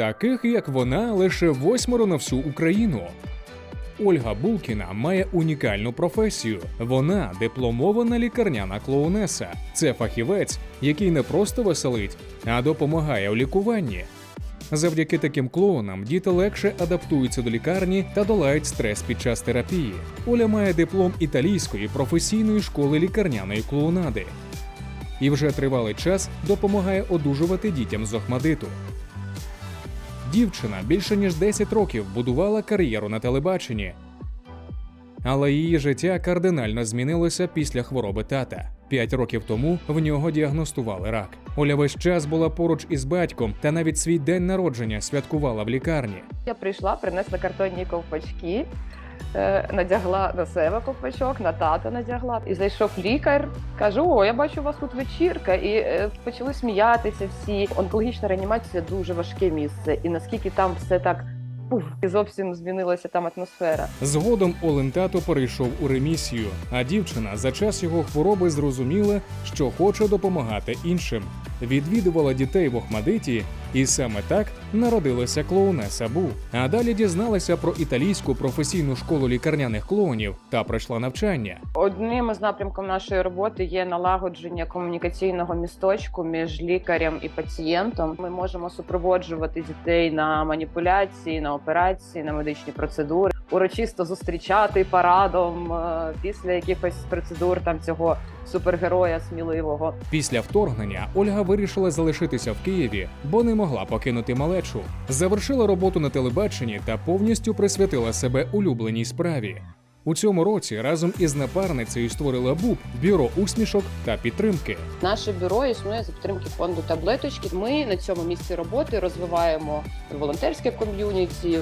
Таких, як вона, лише восьмеро на всю Україну. Ольга Булкіна має унікальну професію. Вона дипломована лікарняна клоунеса. Це фахівець, який не просто веселить, а допомагає у лікуванні. Завдяки таким клоунам діти легше адаптуються до лікарні та долають стрес під час терапії. Оля має диплом італійської професійної школи лікарняної клоунади і вже тривалий час допомагає одужувати дітям з Охмадиту. Дівчина більше ніж 10 років будувала кар'єру на телебаченні. Але її життя кардинально змінилося після хвороби тата. П'ять років тому в нього діагностували рак. Оля весь час була поруч із батьком та навіть свій день народження святкувала в лікарні. Я прийшла, принесла картонні ковпачки, надягла на себе ковпачок, на тата надягла. І зайшов лікар. Кажу: о, я бачу, у вас тут вечірка. І е, почали сміятися всі. Онкологічна реанімація дуже важке місце. І наскільки там все так пуф, і зовсім змінилася там атмосфера. Згодом Олен тато перейшов у ремісію, а дівчина за час його хвороби зрозуміла, що хоче допомагати іншим. Відвідувала дітей в Охмадиті, і саме так народилася клоунеса Бу. А далі дізналася про італійську професійну школу лікарняних клоунів та пройшла навчання. Одним із напрямків нашої роботи є налагодження комунікаційного місточку між лікарем і пацієнтом. Ми можемо супроводжувати дітей на маніпуляції, на операції, на медичні процедури, урочисто зустрічати парадом е, після якихось процедур там цього супергероя сміливого. Після вторгнення Ольга вирішила залишитися в Києві, бо не могла покинути малечу. Завершила роботу на телебаченні та повністю присвятила себе улюбленій справі. У цьому році разом із напарницею створила БУБ бюро усмішок та підтримки. Наше бюро існує за підтримки фонду таблеточки. Ми на цьому місці роботи розвиваємо волонтерське ком'юніті,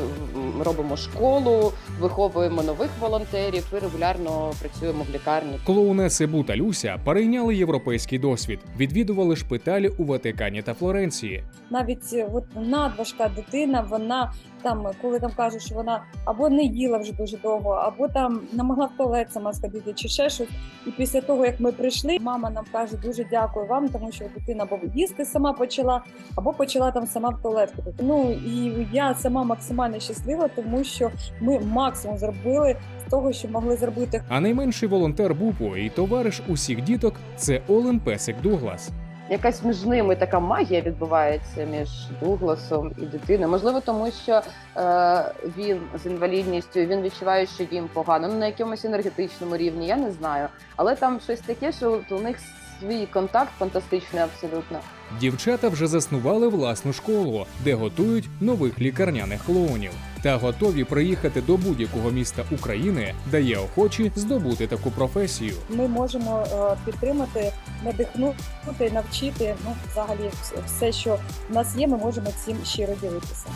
робимо школу, виховуємо нових волонтерів і регулярно працюємо в лікарні. Клоунеси Бу та Люся перейняли європейський досвід, відвідували шпиталі у Ватикані та Флоренції. навіть е, от надважка дитина, вона там, коли там кажуть, що вона або не їла вже дуже довго, або там не могла в туалет сама сходити, чи ще щось. І після того, як ми прийшли, мама нам каже дуже дякую вам, тому що дитина або їсти сама почала, або почала там сама в туалет. Ну і я сама максимально щаслива, тому що ми максимум зробили з того, що могли зробити. А найменший волонтер БУПу і товариш усіх діток це Олен Песик Дуглас. Якась між ними така магія відбувається між Дугласом і дитиною. Можливо, тому що е, він з інвалідністю він відчуває, що їм погано. Ну на якомусь енергетичному рівні, я не знаю. Але там щось таке, що у них свій контакт фантастичний абсолютно. Дівчата вже заснували власну школу, де готують нових лікарняних клоунів, та готові приїхати до будь-якого міста України, де є охочі здобути таку професію. Ми можемо е, підтримати, надихнути, навчити. Ну, взагалі, все, що в нас є, ми можемо цим щиро ділитися.